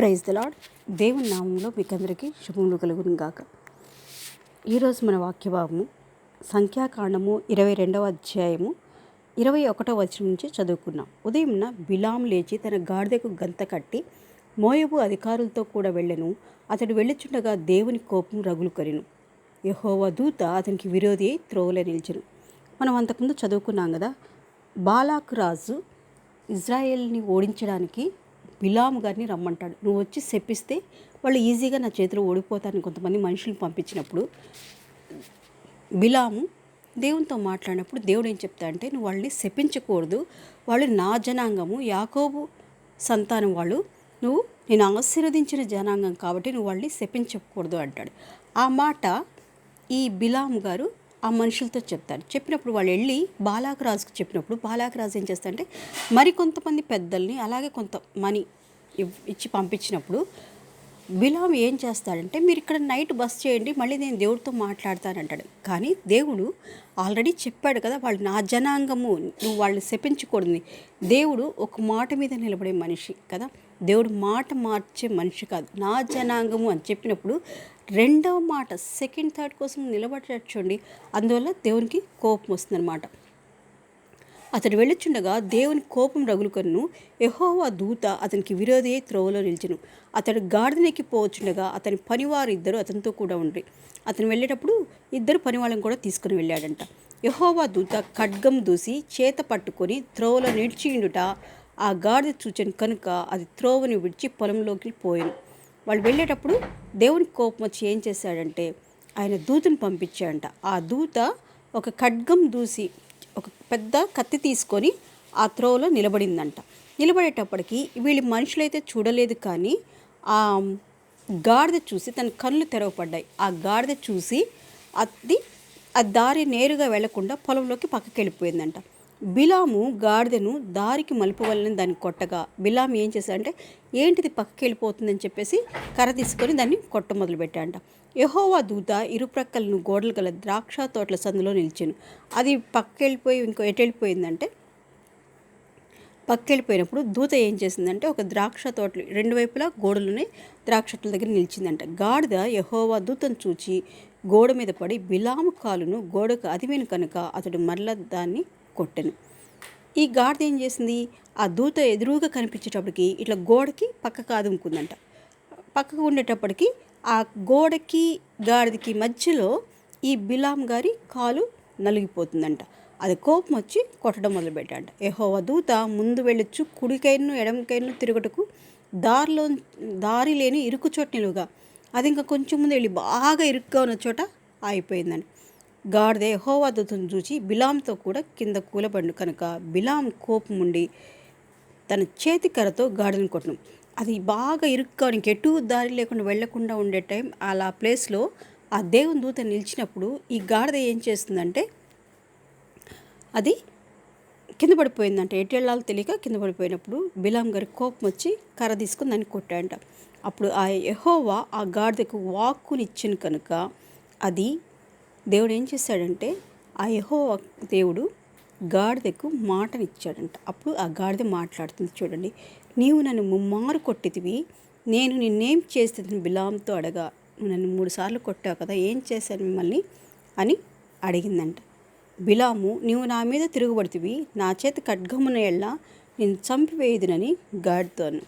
Praise the lord దేవుని నామంలో మీకు అందరికీ శుభములు కలుగును గాక. ఈరోజు మన వాక్యభాగము సంఖ్యాకాండము ఇరవై రెండవ అధ్యాయము ఇరవై ఒకటవ వచనం నుంచి చదువుకున్నాం. ఉదయంన బిలాం లేచి తన గాడిదకు గంత కట్టి మోయబు అధికారులతో కూడా వెళ్ళెను. అతడు వెళ్ళుచుండగా దేవుని కోపం రగులు కరిను. యహోవ దూత అతనికి విరోధి అయి త్రోవలో నిలిచెను. మనం అంతకుముందు చదువుకున్నాం కదా బాలాకు రాజు ఇజ్రాయెల్ని ఓడించడానికి బిలాం గారిని రమ్మంటాడు. నువ్వు వచ్చి శపిస్తే వాళ్ళు ఈజీగా నా చేతిలో ఓడిపోతారని కొంతమంది మనుషులను పంపించినప్పుడు బిలాము దేవునితో మాట్లాడినప్పుడు దేవుడు ఏం చెప్తాడంటే నువ్వు వాళ్ళని శపించకూడదు. వాళ్ళు నా జనాంగము. యాకోబు సంతానం వాళ్ళు. నువ్వు నేను ఆశీర్వదించిన జనాంగం కాబట్టి నువ్వు వాళ్ళని శపించకూడదు అంటాడు. ఆ మాట ఈ బిలాము గారు ఆ మనుషులతో చెప్తాడు చెప్పినప్పుడు వాళ్ళు వెళ్ళి బాలాకరాజుకు చెప్పినప్పుడు బాలాకరాజు ఏం చేస్తాడంటే మరి కొంతమంది పెద్దల్ని అలాగే కొంత మనీ ఇచ్చి పంపించినప్పుడు బిలాం ఏం చేస్తాడంటే మీరు ఇక్కడ నైట్ బస్ చేయండి మళ్ళీ నేను దేవుడితో మాట్లాడతానంటాడు. కానీ దేవుడు ఆల్రెడీ చెప్పాడు కదా వాళ్ళు నా జనాంగము నువ్వు వాళ్ళని శపించకూడదు. దేవుడు ఒక మాట మీద నిలబడే మనిషి కదా. దేవుడు మాట మార్చే మనిషి కాదు. నా జనాంగము అని చెప్పినప్పుడు రెండవ మాట సెకండ్ థర్డ్ కోసం నిలబడేటట్టు అందువల్ల దేవునికి కోపం వస్తుందన్నమాట. అతడు వెళ్ళుచుండగా దేవుని కోపం రగులుకొను యహోవా దూత అతనికి విరోధి త్రోవలో నిలిచెను. అతడు గాడిదనెక్కి పోవచ్చుండగా అతని పనివారు ఇద్దరు అతనితో కూడా ఉండ్రి. అతను వెళ్ళేటప్పుడు ఇద్దరు పనివాళ్ళని కూడా తీసుకుని వెళ్ళాడంట. యహోవా దూత ఖడ్గం దూసి చేత పట్టుకొని త్రోవలో నిలిచియుండుట ఆ గాడిద చూచాను కనుక అది త్రోవని విడిచి పొలంలోకి పోయాను వాళ్ళు వెళ్ళేటప్పుడు దేవుని కోపం వచ్చి ఏం చేశాడంటే ఆయన దూతను పంపించాడంట. ఆ దూత ఒక ఖడ్గం దూసి ఒక పెద్ద కత్తి తీసుకొని ఆ త్రోవలో నిలబడిందంట. నిలబడేటప్పటికి వీళ్ళు మనుషులైతే చూడలేదు కానీ ఆ గాడిద చూసి తన కళ్ళు తెరవపడ్డాయి. ఆ గాడిద చూసి అది ఆ దారి నేరుగా వెళ్ళకుండా పొలంలోకి పక్కకి వెళ్ళిపోయిందంట బిలాము గాడిదను దారికి మలుపు వలన దాన్ని కొట్టగా బిలాము ఏం చేశాడంటే ఏంటిది పక్కకి వెళ్ళిపోతుందని చెప్పేసి కర్ర తీసుకొని దాన్ని కొట్ట మొదలుపెట్టాడంట. యహోవా దూత ఇరుప్రక్కలను గోడలు గల ద్రాక్ష తోటల సందులో నిలిచాను. అది పక్కకి వెళ్ళిపోయి ఇంకో ఎటు వెళ్ళిపోయిందంటే పక్కెళ్ళిపోయినప్పుడు దూత ఏం చేసిందంటే ఒక ద్రాక్ష తోటలు రెండు వైపులా గోడలునే ద్రాక్ష తోటల దగ్గర నిలిచిందంట. గాడిద యహోవా దూతను చూచి గోడ మీద పడి బిలాము కాలును గోడకు అదివేను కనుక అతడు మరల దాన్ని కొట్టెను. ఈ గాడిద ఏం చేసింది? ఆ దూత ఎదురుగా కనిపించేటప్పటికి ఇట్లా గోడకి పక్కకు ఆదుముకుందంట పక్కకు ఉండేటప్పటికి ఆ గోడకి గాడిదకి మధ్యలో ఈ బిలాం గారి కాలు నలిగిపోతుందంట. అది కోపం వచ్చి కొట్టడం మొదలుపెట్టాడంట. యెహోవా దూత ముందు వెళ్ళొచ్చు కుడికైను ఎడమకైను తిరుగుటకు దారిలో దారి లేని ఇరుకు చోట నిలువుగా. అది ఇంకా కొంచెం ముందు వెళ్ళి బాగా ఇరుగ్గా ఉన్న చోట ఆగిపోయిందండి గాడిద యెహోవా దూతను చూసి బిలాంతో కూడా కింద కూలబడి కనుక బిలాం కోపం ఉండి తన చేతి కర్రతో గాడిదను కొట్టడం అది బాగా ఇరుక్గా ఎటు దారి లేకుండా వెళ్ళకుండా ఉండే టైం అలా ప్లేస్లో ఆ దేవుని దూత నిలిచినప్పుడు ఈ గాడిద ఏం చేస్తుందంటే అది కింద పడిపోయిందంట. ఎటు వెళ్ళాలో తెలియక కింద పడిపోయినప్పుడు బిలాం గారి కోపం వచ్చి కర్ర తీసుకుని దాన్ని కొట్టాయంట అప్పుడు ఆ యహోవా ఆ గాడిదకు వాక్కునిచ్చిన కనుక అది దేవుడు ఏం చేశాడంటే ఆ యహో దేవుడు గాడిదకు మాటనిచ్చాడంట. అప్పుడు ఆ గాడిద మాట్లాడుతుంది చూడండి నీవు నన్ను ముమ్మారు కొట్టితివి నేను నిన్నేం చేస్తుంది బిలాంతో అడగా నువ్వు నన్ను మూడు సార్లు కొట్టావు కదా ఏం చేశాను మిమ్మల్ని? అని అడిగిందంట. బిలాము నీవు నా మీద తిరుగుబడితివి నా చేత ఖడ్గమున ఎళ్ళ నేను చంపివేయదునని గాడితోను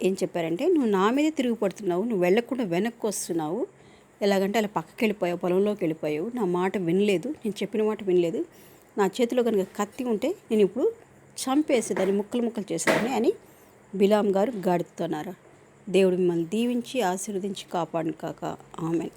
ఏం చెప్పారంటే నువ్వు నా మీద తిరుగుపడుతున్నావు నువ్వు వెళ్ళకుండా వెనక్కి వస్తున్నావు ఎలాగంటే అలా పక్కకి వెళ్ళిపోయావు పొలంలోకి వెళ్ళిపోయావు నా మాట వినలేదు నేను చెప్పిన మాట వినలేదు. నా చేతిలో కనుక కత్తి ఉంటే నేను ఇప్పుడు చంపేసేదాన్ని ముక్కలు ముక్కలు చేసేదాన్ని అని బిలాం గారు గాడుతున్నారు దేవుడు మిమ్మల్ని దీవించి ఆశీర్వదించి కాపాడు కాక. ఆమెను.